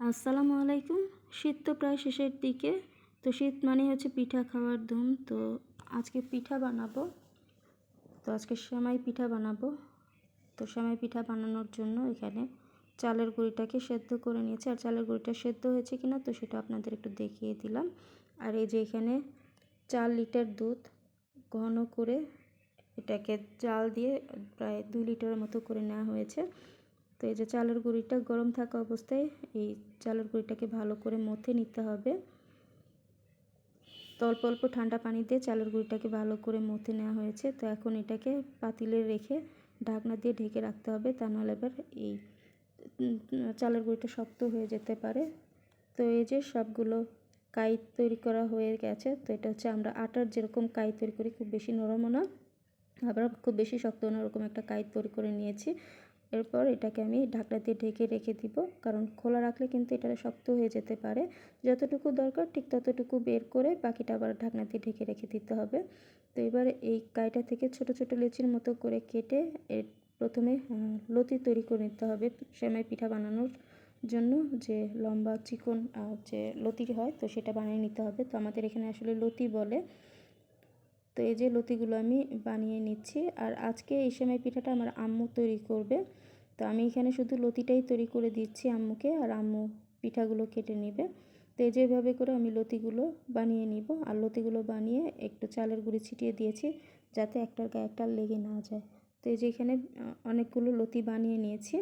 আসসালামু আলাইকুম। শীত তো প্রায় শেষের দিকে। তো শীত মানে হচ্ছে পিঠা খাওয়ার ধুম। তো আজকে পিঠা বানাবো। তো আজকে সেমাই পিঠা বানাবো। তো সেমাই পিঠা বানানোর জন্য এখানে চালের গুঁড়িটাকে সেদ্ধ করে নিয়েছি। আর চালের গুঁড়িটা সেদ্ধ হয়েছে কিনা তো সেটা আপনাদের একটু দেখিয়ে দিলাম। আর এই যে এখানে চার লিটার দুধ ঘন করে এটাকে চাল দিয়ে প্রায় দুই লিটারের মতো করে নেওয়া হয়েছে। তো এই যে চালের গুঁড়িটা গরম থাকা অবস্থায় এই চালের গুঁড়িটাকে ভালো করে মথে নিতে হবে। তো অল্প অল্প ঠান্ডা পানি দিয়ে চালের গুঁড়িটাকে ভালো করে মথে নেওয়া হয়েছে। তো এখন এটাকে পাতিলে রেখে ঢাকনা দিয়ে ঢেকে রাখতে হবে। তা নাহলে এবার এই চালের গুঁড়িটা শক্ত হয়ে যেতে পারে। তো এই যে সবগুলো কাই তৈরি করা হয়ে গেছে। তো এটা হচ্ছে আমরা আটার যেরকম কাই তৈরি করি, খুব বেশি নরমও না। আবার খুব বেশি শক্ত না ওরকম একটা কাই তৈরি করে নিয়েছি। এরপর এটাকে আমি ঢাকনা দিয়ে ঢেকে রেখে দিব, কারণ খোলা রাখলে কিন্তু এটা শক্ত হয়ে যেতে পারে। যতটুকু দরকার ঠিক ততটুকু বের করে বাকিটা আবার ঢাকনা দিয়ে ঢেকে রেখে দিতে হবে। তো এবার এই কাইটা থেকে ছোট ছোট লেচির মতো করে কেটে এর প্রথমে লতি তৈরি করে নিতে হবে সেমাই পিঠা বানানোর জন্য। যে লম্বা চিকন যে লতি হয় তো সেটা বানিয়ে নিতে হবে। তো আমাদের এখানে আসলে লতি বলে। তো এই যে লতিগুলো আমি বানিয়ে নিচ্ছি। আর আজকে এই সেমাই পিঠাটা আমার আম্মু তৈরি করবে। তো আমি এখানে শুধু লতিটাই তৈরি করে দিচ্ছি আম্মুকে আর আম্মু পিঠাগুলো কেটে নেবে। তো এই যেভাবে করে আমি লতিগুলো বানিয়ে নিব। আর লতিগুলো বানিয়ে একটু চালের গুঁড়ি ছিটিয়ে দিয়েছি যাতে একটার গায়ে একটা লেগে না যায়। তো এই যে এখানে অনেকগুলো লতি বানিয়ে নিয়েছি।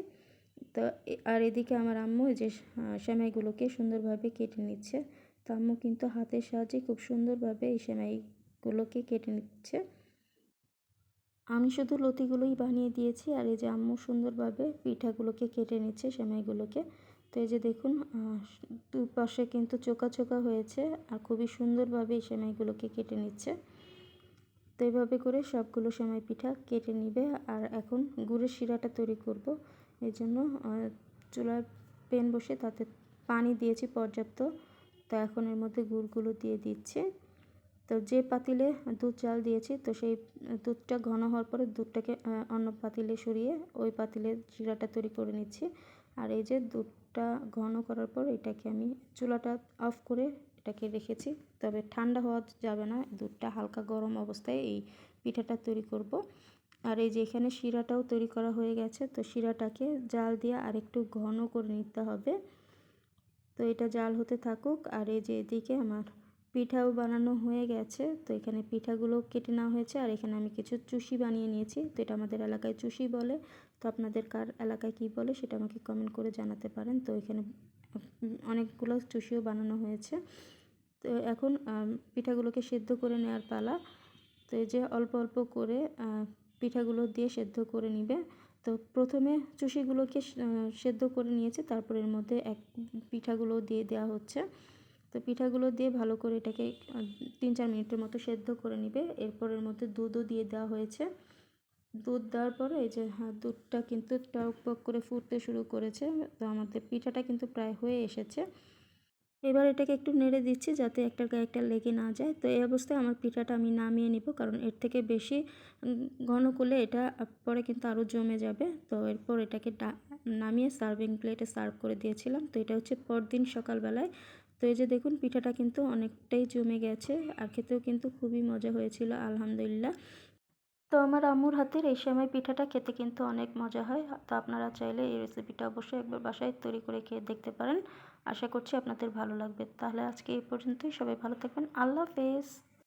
তো আর এদিকে আমার আম্মু এই যে সেমাইগুলোকে সুন্দরভাবে কেটে নিচ্ছে। তো আম্মু কিন্তু হাতের সাহায্যে খুব সুন্দরভাবে এই সেমাই গুলোকে কেটে নিচ্ছে। আমি শুধু লতিগুলোই বানিয়ে দিয়েছি আর এই যে আম্মু সুন্দরভাবে পিঠাগুলোকে কেটে নিচ্ছে সেমাইগুলোকে। তো এই যে দেখুন দুপাশে কিন্তু চোকা চোকা হয়েছে আর খুবই সুন্দরভাবে এই সেমাইগুলোকে কেটে নিচ্ছে। তো এইভাবে করে সবগুলো সেমাই পিঠা কেটে নিবে আর এখন গুড়ের শিরাটা তৈরি করব। এই জন্য চুলায় পেন বসে তাতে পানি দিয়েছি পর্যাপ্ত। তো এখন এর মধ্যে গুড়গুলো দিয়ে দিচ্ছে। তো যে পাতিলে দুধ চাল দিয়েছি, তো সেই দুধটা ঘন হওয়ার পরে দুধটাকে অন্য পাতিলে সরিয়ে ওই পাতিলে শিরাটা তৈরি করে নিচ্ছি। আর এই যে দুধটা ঘন করার পর এটাকে আমি চুলাটা অফ করে এটাকে রেখেছি। তবে ঠান্ডা হওয়া যাবে না, দুধটা হালকা গরম অবস্থায় এই পিঠাটা তৈরি করব। আর এই যে এখানে শিরাটাও তৈরি করা হয়ে গেছে, তো শিরাটাকে জাল দিয়ে আর একটু ঘন করে নিতে হবে। তো এটা জাল হতে থাকুক, আর এই যে এদিকে আমার পিঠাও বানানো হয়ে গেছে। তো এখানে পিঠাগুলো কেটে নেওয়া হয়েছে। আর এখানে আমি কিছু চুষি বানিয়ে নিয়েছি। তো এটা আমাদের এলাকায় চুষি বলে। তো আপনাদের কার এলাকায় কি বলে সেটা আমাকে কমেন্ট করে জানাতে পারেন। তো এখানে অনেকগুলো চুষিও বানানো হয়েছে। তো এখন পিঠাগুলোকে সেদ্ধ করে নেওয়ার পালা। তো এই যে অল্প অল্প করে পিঠাগুলো দিয়ে সেদ্ধ করে নিবে। তো প্রথমে চুষিগুলোকে সেদ্ধ করে নিয়েছে। তারপর এর মধ্যে এক পিঠাগুলো দিয়ে দেওয়া হচ্ছে। তো পিঠাগুলো দিয়ে ভালো করে এটাকে তিন চার মিনিটের মতো সেদ্ধ করে নিবে। এরপর এর মধ্যে দুধও দিয়ে দেওয়া হয়েছে। দুধ দেওয়ার পরে এই যে হ্যাঁ দুধটা কিন্তু টক পক করে ফুটতে শুরু করেছে। তো আমাদের পিঠাটা কিন্তু প্রায় হয়ে এসেছে। এবার এটাকে একটু নেড়ে দিচ্ছি যাতে একটার গায়ে একটা লেগে না যায়। তো এই অবস্থায় আমার পিঠাটা আমি নামিয়ে নিব, কারণ এর থেকে বেশি ঘন করলে এটা পরে কিন্তু আরও জমে যাবে। তো এরপর এটাকে নামিয়ে সার্ভিং প্লেটে সার্ভ করে দিয়েছিলাম। তো এটা হচ্ছে পরদিন সকালবেলায় তো এই যে দেখুন, পিঠাটা কিন্তু অনেকটাই জমে গেছে আর খেতেও কিন্তু খুবই মজা হয়েছিল, আলহামদুলিল্লাহ। তো আমার আম্মুর হাতের এই সময় পিঠাটা খেতে কিন্তু অনেক মজা হয়। তো আপনারা চাইলে এই রেসিপিটা অবশ্যই একবার বাসায় তৈরি করে খেয়ে দেখতে পারেন। আশা করছি আপনাদের ভালো লাগবে। তাহলে আজকে এই পর্যন্তই। সবাই ভালো থাকবেন। আল্লাহ হাফেজ।